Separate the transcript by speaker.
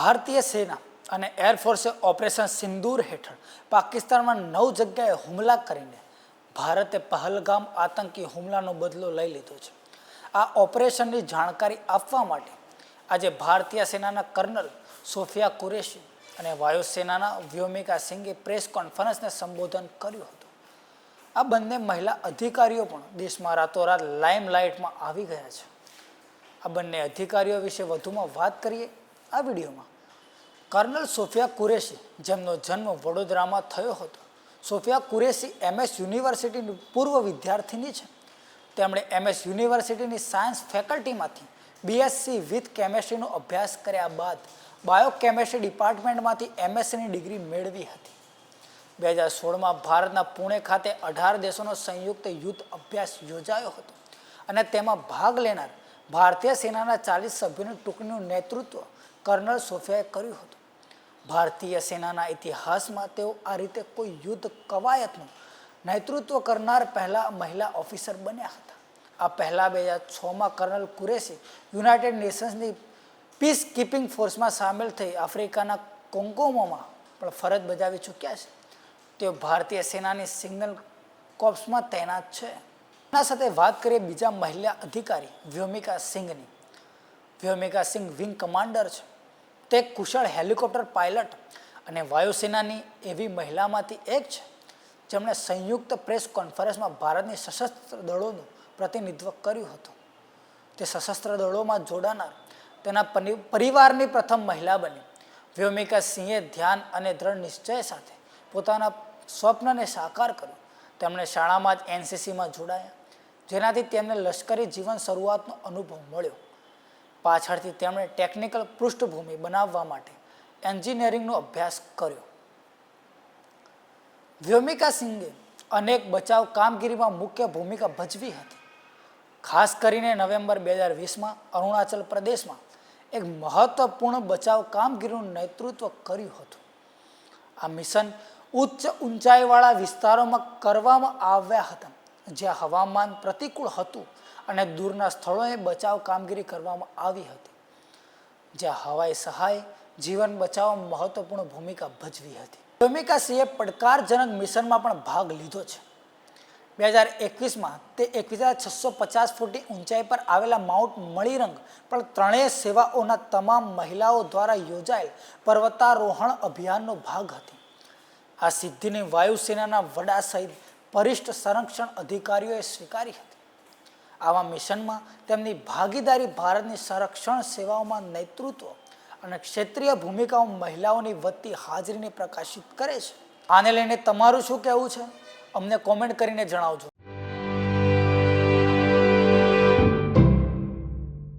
Speaker 1: ભારતીય સેના અને એરફોર્સે ઓપરેશન સિંદૂર હેઠળ પાકિસ્તાનમાં નવ જગ્યાએ હુમલા કરીને ભારતે પહલગામ આતંકી હુમલાનો બદલો લઈ લીધો છે. આ ઓપરેશનની જાણકારી આપવા માટે આજે ભારતીય સેનાના કર્નલ સોફિયા કુરેશી અને વાયુસેનાના વ્યોમિકા સિંઘે પ્રેસ કોન્ફરન્સને સંબોધન કર્યું હતું. આ બંને મહિલા અધિકારીઓ પણ દેશમાં રાતોરાત લાઇમલાઇટમાં આવી ગયા છે. આ બંને અધિકારીઓ વિશે વધુમાં વાત કરીએ. આ વિડીયોમાં કર્નલ સોફિયા કુરેશી, જેમનો જન્મ વડોદરામાં થયો હતો. સોફિયા કુરેશી એમએસ યુનિવર્સિટીની પૂર્વ વિદ્યાર્થીની છે. તેમણે એમએસ યુનિવર્સિટીની સાયન્સ ફેકલ્ટીમાંથી બીએસસી વિથ કેમેસ્ટ્રીનો અભ્યાસ કર્યા બાદ બાયોકેમેસ્ટ્રી ડિપાર્ટમેન્ટમાંથી એમએસસીની ડિગ્રી મેળવી હતી. બે હજાર સોળમાં ભારતના પુણે ખાતે અઢાર દેશોનો સંયુક્ત યુદ્ધ અભ્યાસ યોજાયો હતો અને તેમાં ભાગ લેનાર ભારતીય સેનાના ચાલીસ સભ્યોની ટુકડીનું નેતૃત્વ કર્નલ સોફિયાએ કર્યું હતું. ભારતીય સેનાના ઇતિહાસમાં તેઓ આ રીતે કોઈ યુદ્ધ કવાયતનું નેતૃત્વ કરનાર પહેલા મહિલા ઓફિસર બન્યા હતા. આ પહેલાં બે હજાર છમાં કર્નલ કુરેશી યુનાઇટેડ નેશન્સની પીસ કીપિંગ ફોર્સમાં સામેલ થઈ આફ્રિકાના કોંગોમોમાં પણ ફરજ બજાવી ચૂક્યા છે. તેઓ ભારતીય સેનાની સિગ્નલ કોર્પ્સમાં તૈનાત છે. એના સાથે વાત કરીએ બીજા મહિલા અધિકારી વ્યોમિકા સિંઘની. વ્યોમિકા સિંઘ વિંગ કમાન્ડર છે. તે કુશળ હેલિકોપ્ટર પાયલટ અને વાયુસેનાની એવી મહિલામાંથી એક છે. જેમણે સંયુક્ત પ્રેસ કોન્ફરન્સમાં ભારતની સશસ્ત્ર દળોનું પ્રતિનિધિત્વ કર્યું હતું. તે સશસ્ત્ર દળોમાં જોડાનાર તેના પરિવારની પ્રથમ મહિલા બની. વ્યોમિકા સિંહે ધ્યાન અને દ્રઢ નિશ્ચય સાથે પોતાના સ્વપ્નને સાકાર કર્યું. તેમણે શાળામાં જ એનસીસીમાં જોડાયા, જેનાથી તેમને લશ્કરી જીવન શરૂઆતનો અનુભવ મળ્યો. પાછળથી તેમણે ટેકનિકલ પૃષ્ઠભૂમિ બનાવવા માટે એન્જિનિયરિંગનો અભ્યાસ કર્યો. વ્યોમિકા સિંઘે અનેક બચાવ કામગીરીમાં મુખ્ય ભૂમિકા ભજવી હતી. ખાસ કરીને નવેમ્બર બે હજાર વીસમાં અરુણાચલ પ્રદેશમાં એક મહત્વપૂર્ણ બચાવ કામગીરીનું નેતૃત્વ કર્યું હતું. આ મિશન ઉચ્ચ ઊંચાઈવાળા વિસ્તારોમાં કરવામાં આવ્યા હતા. જ્યાં હવામાન પ્રતિકૂળ હતું અને દૂરના સ્થળોએ બચાવ કામગીરી કરવામાં આવી હતી. જ્યાં હવાઈ સહાય, જીવન બચાવવામાં મહત્વપૂર્ણ ભૂમિકા ભજવી હતી. ભૂમિકા સિંહે પડકારજનક મિશનમાં પણ ભાગ લીધો છે. બે હજાર એકવીસમાં તે એકવીસ હજાર છસો પચાસ ફૂટની ઊંચાઈ પર આવેલા માઉન્ટ મણિરંગ પણ ત્રણેય સેવાઓના તમામ મહિલાઓ દ્વારા યોજાયેલ પર્વતારોહણ અભિયાનનો ભાગ હતી. આ સિદ્ધિને વાયુસેનાના વડા સહિત વરિષ્ઠ સંરક્ષણ અધિકારીઓએ સ્વીકારી હતી. આવા મિશનમાં તેમની ભાગીદારી ભારતની સંરક્ષણ સેવાઓમાં નેતૃત્વ અને ક્ષેત્રીય ભૂમિકાઓ મહિલાઓની વધતી હાજરીને પ્રકાશિત કરે છે. આને લઈને તમારું શું કહેવું છે? અમને કોમેન્ટ કરીને જણાવજો.